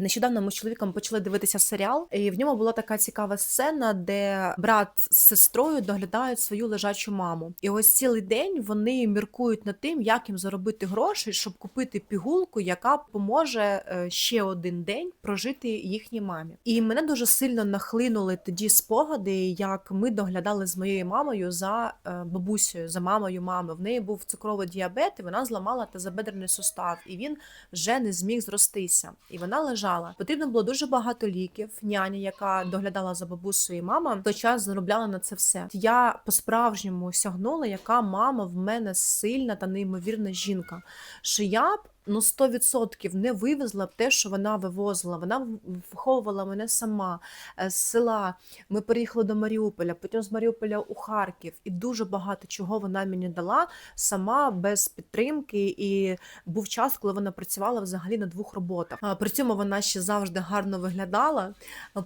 Нещодавно ми з чоловіком почали дивитися серіал, і в ньому була така цікава сцена, де брат з сестрою доглядають свою лежачу маму. І ось цілий день вони міркують над тим, як їм заробити гроші, щоб купити пігулку, яка поможе е, ще один день прожити їхній мамі. І мене дуже сильно нахлинули тоді спогади, як ми доглядали з моєю мамою за е, бабусею, за мамою мами. В неї був цукровий діабет, і вона зламала тазобедрений сустав, і він вже не зміг зростися. І вона лежала. Потрібно було дуже багато ліків. Няня, яка доглядала за бабусею і мама, в той час заробляла на це все. Я по-справжньому сягнула, яка мама в мене сильна та неймовірна жінка. Що я б ну 100% не вивезла б те, що вона вивозила. Вона виховувала мене сама е, з села. Ми переїхали до Маріуполя, потім з Маріуполя у Харків, і дуже багато чого вона мені дала сама без підтримки. І був час, коли вона працювала взагалі на двох роботах. При цьому вона ще завжди гарно виглядала,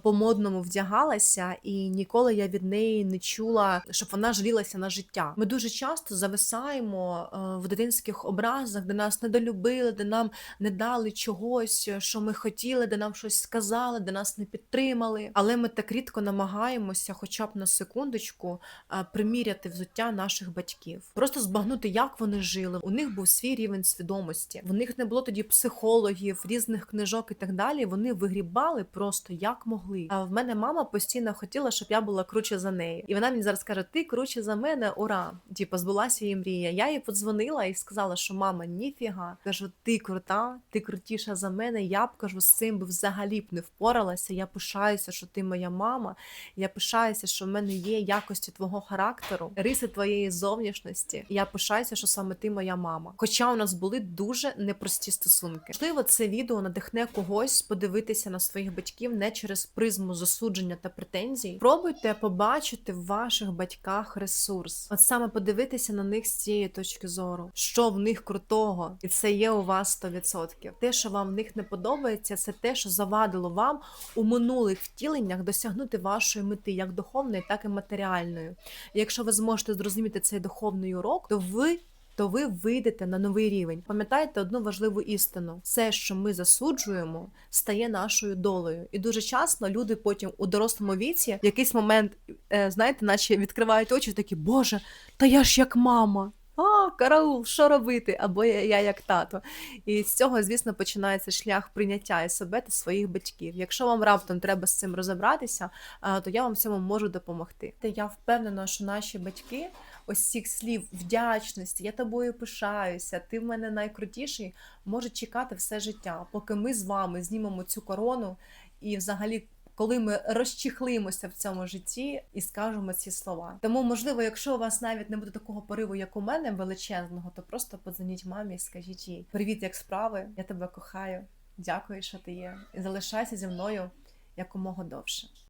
по-модному вдягалася, і ніколи я від неї не чула, щоб вона жалілася на життя. Ми дуже часто зависаємо е, в дитинських образах, де нас недолюбили, де нам не дали чогось, що ми хотіли, де нам щось сказали, де нас не підтримали. Але ми так рідко намагаємося, хоча б на секундочку, е, приміряти взуття наших батьків, просто збагнути, як вони жили. У них був свій рівень свідомості. В них не було тоді психологів, різних книжок і так далі. Вони вигрібали просто як могли. А в мене мама постійно хотіла, щоб я була круче за неї. І вона мені зараз каже: Ти круче за мене, ура! Типу, збулася її мрія. Я їй подзвонила і сказала, що мама, ніфіга. Кажу, ти крута, ти крутіша за мене. Я б кажу, з цим би взагалі б не впоралася. Я пишаюся, що ти моя мама. Я пишаюся, що в мене є якості твого характеру, риси твоєї зовнішності. Я пишаюся, що саме ти моя мама. Хоча у нас були дуже непрості стосунки. Можливо, це відео надихне когось подивитися на своїх батьків не через призму засудження та претензій. Пробуйте побачити в ваших батьках ресурс, от саме подивитися на них з цієї точки зору, що в них крутого, і це є у вас 100%. Те, що вам в них не подобається, це те, що завадило вам у минулих втіленнях досягнути вашої мети, як духовної, так і матеріальної. Якщо ви зможете зрозуміти цей духовний урок, то ви. То ви вийдете на новий рівень. Пам'ятайте одну важливу істину: все, що ми засуджуємо, стає нашою долею. І дуже часто люди потім у дорослому віці в якийсь момент, е, знаєте, наче відкривають очі, такі Боже, та я ж як мама. А, караул, що робити? Або я, я як тато. І з цього, звісно, починається шлях прийняття і себе та своїх батьків. Якщо вам раптом треба з цим розібратися, то я вам в цьому можу допомогти. Та я впевнена, що наші батьки ось цих слів вдячності, я тобою пишаюся, ти в мене найкрутіший, можуть чекати все життя, поки ми з вами знімемо цю корону і взагалі. Коли ми розчехлимося в цьому житті і скажемо ці слова. Тому, можливо, якщо у вас навіть не буде такого пориву, як у мене, величезного, то просто подзвоніть мамі і скажіть їй: Привіт, як справи? Я тебе кохаю. Дякую, що ти є. І залишайся зі мною якомога довше.